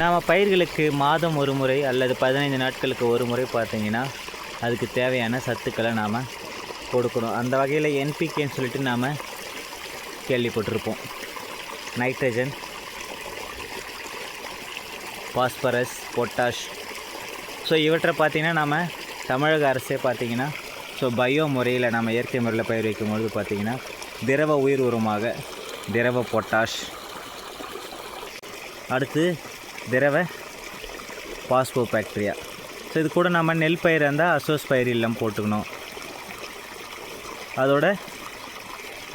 நாம் பயிர்களுக்கு மாதம் ஒரு முறை அல்லது பதினைந்து நாட்களுக்கு ஒரு முறை பார்த்தீங்கன்னா அதுக்கு தேவையான சத்துக்களை நாம் கொடுக்கணும். அந்த வகையில் என்பிகேன்னு சொல்லிட்டு நாம் கேள்விப்பட்டிருப்போம். நைட்ரஜன் பாஸ்பரஸ் பொட்டாஷ் ஸோ இவற்றை பார்த்திங்கன்னா நாம் தமிழக அரசே பார்த்திங்கன்னா ஸோ பயோ முறையில் நம்ம இயற்கை முறையில் பயிர் வைக்கும்பொழுது பார்த்திங்கன்னா திரவ உயிர் உரமாக திரவ பொட்டாஷ் அடுத்து திரவ பாஸ்போ பாக்டீரியா. ஸோ இது கூட நம்ம நெல் பயிர் இருந்தால் அசோஸ் பயிர் இல்லம் போட்டுக்கணும். அதோட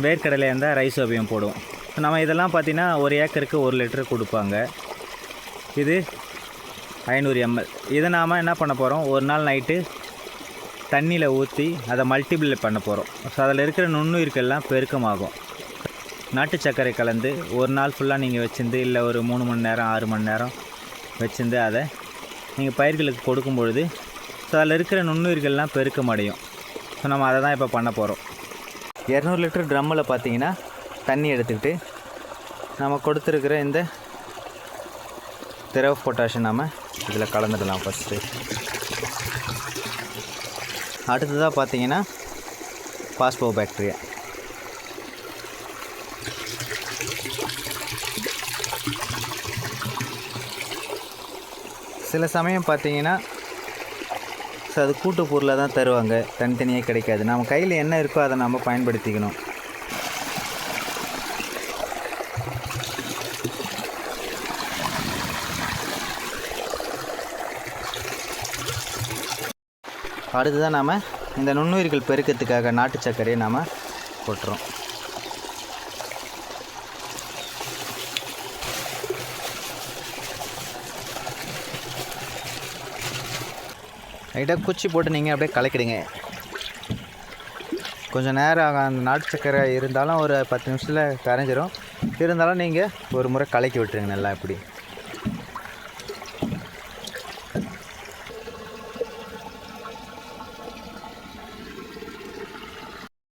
வேர்க்கடலை இருந்தால் ரைசோபியம் போடுவோம். நம்ம இதெல்லாம் பார்த்திங்கன்னா ஒரு ஏக்கருக்கு ஒரு லிட்டர் கொடுப்பாங்க. இது ஐநூறு எம்எல். இதை நாம் என்ன பண்ண போகிறோம் ஒரு நாள் நைட்டு தண்ணியில் ஊற்றி அதை மல்டிபிள் பண்ண போகிறோம் ஸோ அதில் இருக்கிற நுண்ணுயிர்கள்லாம் பெருக்கமாகும். நாட்டு சர்க்கரை கலந்து ஒரு நாள் ஃபுல்லாக நீங்கள் வச்சுருந்து இல்லை ஒரு மூணு மணி நேரம் ஆறு மணி நேரம் வச்சுருந்து அதை. நீங்கள் பயிர்களுக்கு கொடுக்கும் பொழுது ஸோ அதில் இருக்கிற நுண்ணுயிர்கள்லாம் பெருக்கம் அடையும். ஸோ நம்ம அதை தான் இப்போ பண்ண போகிறோம் இரநூறு லிட்டர் ட்ரம்மில் பார்த்தீங்கன்னா தண்ணி எடுத்துக்கிட்டு நம்ம கொடுத்துருக்கிற இந்த திரவ பொட்டாஷியம் நாம் இதில் கலந்துடலாம் ஃபஸ்ட்டு அடுத்ததாக பார்த்தீங்கன்னா பாஸ்போ பேக்டீரியா சில சமயம் பார்த்தீங்கன்னா ஸோ அது கூட்டு பொருளாக தான் தருவாங்க. தனித்தனியாக கிடைக்காது. நம்ம கையில் என்ன இருக்கோ அதை நம்ம பயன்படுத்திக்கணும். அடுத்ததான் நாம் இந்த நுண்ணுயிர்கள் பெருக்கத்துக்காக நாட்டு சர்க்கரையை நாம் போட்டுறோம் லைட்டாக குச்சி போட்டு நீங்கள் அப்படியே கலக்கிடுங்க. கொஞ்சம் நேரம் ஆகும் அந்த நாட்டு சக்கரை இருந்தாலும் ஒரு பத்து நிமிஷத்தில் கரைஞ்சிரும். இருந்தாலும் நீங்கள் ஒரு முறை கலக்கி விட்டுருங்க நல்லா இப்படி.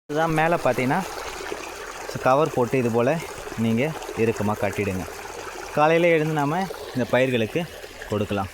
இதுதான் மேலே பார்த்தீங்கன்னா கவர் போட்டு இது போல் நீங்கள் இறுக்கமாக கட்டிடுங்க. காலையில் எழுந்து நாம் இந்த பயிர்களுக்கு கொடுக்கலாம்.